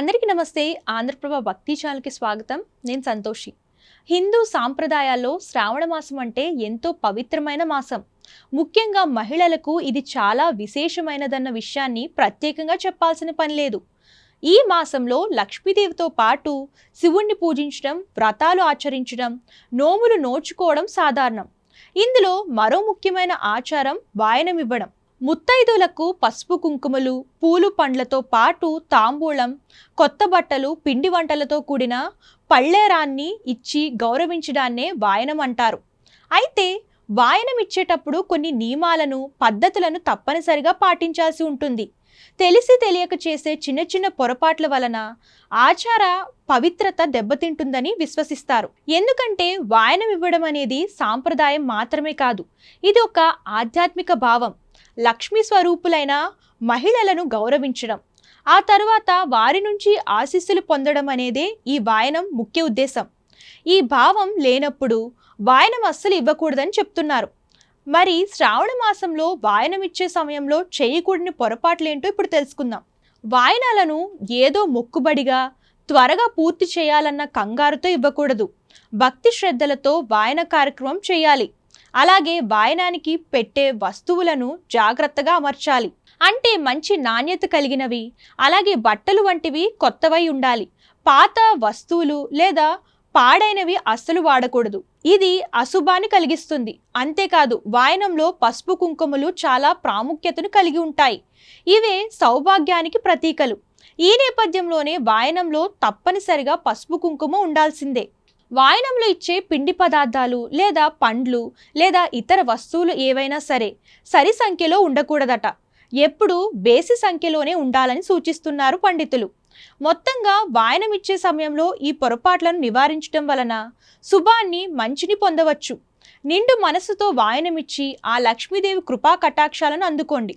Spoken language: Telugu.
అందరికీ నమస్తే. ఆంధ్రప్రభ భక్తి ఛానల్కి స్వాగతం. నేను సంతోషి. హిందూ సాంప్రదాయాల్లో శ్రావణ మాసం అంటే ఎంతో పవిత్రమైన మాసం. ముఖ్యంగా మహిళలకు ఇది చాలా విశేషమైనదన్న విషయాన్ని ప్రత్యేకంగా చెప్పాల్సిన పని లేదు. ఈ మాసంలో లక్ష్మీదేవితో పాటు శివుణ్ణి పూజించడం వ్రతాలు ఆచరించడం నోములు నోచుకోవడం సాధారణం. ఇందులో మరో ముఖ్యమైన ఆచారం వాయనం ఇవ్వడం ముత్తైదులకు పసుపు కుంకుమలు పూలు పండ్లతో పాటు తాంబూలం కొత్త బట్టలు పిండి వంటలతో కూడిన పళ్ళేరాన్ని ఇచ్చి గౌరవించడాన్నే వాయనం అంటారు. అయితే వాయనం ఇచ్చేటప్పుడు కొన్ని నియమాలను పద్ధతులను తప్పనిసరిగా పాటించాల్సి ఉంటుంది. తెలిసి తెలియక చేసే చిన్న చిన్న పొరపాట్ల వలన ఆచార పవిత్రత దెబ్బతింటుందని విశ్వసిస్తారు. ఎందుకంటే వాయనం ఇవ్వడం అనేది సాంప్రదాయం మాత్రమే కాదు. ఇది ఒక ఆధ్యాత్మిక భావం. లక్ష్మీ స్వరూపులైన మహిళలను గౌరవించడం. ఆ తరువాత వారి నుంచి ఆశీస్సులు పొందడం అనేదే ఈ వాయనం ముఖ్య ఉద్దేశం. ఈ భావం లేనప్పుడు వాయనం అస్సలు ఇవ్వకూడదని చెప్తున్నారు. మరి శ్రావణ మాసంలో వాయనం ఇచ్చే సమయంలో చేయకూడని పొరపాట్లేంటో ఇప్పుడు తెలుసుకుందాం. వాయనాలను ఏదో మొక్కుబడిగా త్వరగా పూర్తి చేయాలన్న కంగారుతో ఇవ్వకూడదు. భక్తి శ్రద్ధలతో వాయన కార్యక్రమం చేయాలి. అలాగే వాయనానికి పెట్టే వస్తువులను జాగ్రత్తగా అమర్చాలి. అంటే మంచి నాణ్యత కలిగినవి అలాగే బట్టలు వంటివి కొత్తవై ఉండాలి. పాత వస్తువులు లేదా పాడైనవి అస్సలు వాడకూడదు. ఇది అశుభాన్ని కలిగిస్తుంది. అంతేకాదు వాయనంలో పసుపు కుంకుమలు చాలా ప్రాముఖ్యతను కలిగి ఉంటాయి. ఇవే సౌభాగ్యానికి ప్రతీకలు. ఈ నేపథ్యంలోనే వాయనంలో తప్పనిసరిగా పసుపు కుంకుమ ఉండాల్సిందే. వాయనంలో ఇచ్చే పిండి పదార్థాలు లేదా పండ్లు లేదా ఇతర వస్తువులు ఏవైనా సరే సరి సంఖ్యలో ఉండకూడదట. ఎప్పుడూ బేసి సంఖ్యలోనే ఉండాలని సూచిస్తున్నారు పండితులు. మొత్తంగా వాయనమిచ్చే సమయంలో ఈ పొరపాట్లను నివారించడం వలన శుభాన్ని మంచిని పొందవచ్చు. నిండు మనసుతో వాయనమిచ్చి ఆ లక్ష్మీదేవి కృపా కటాక్షాలను అందుకోండి.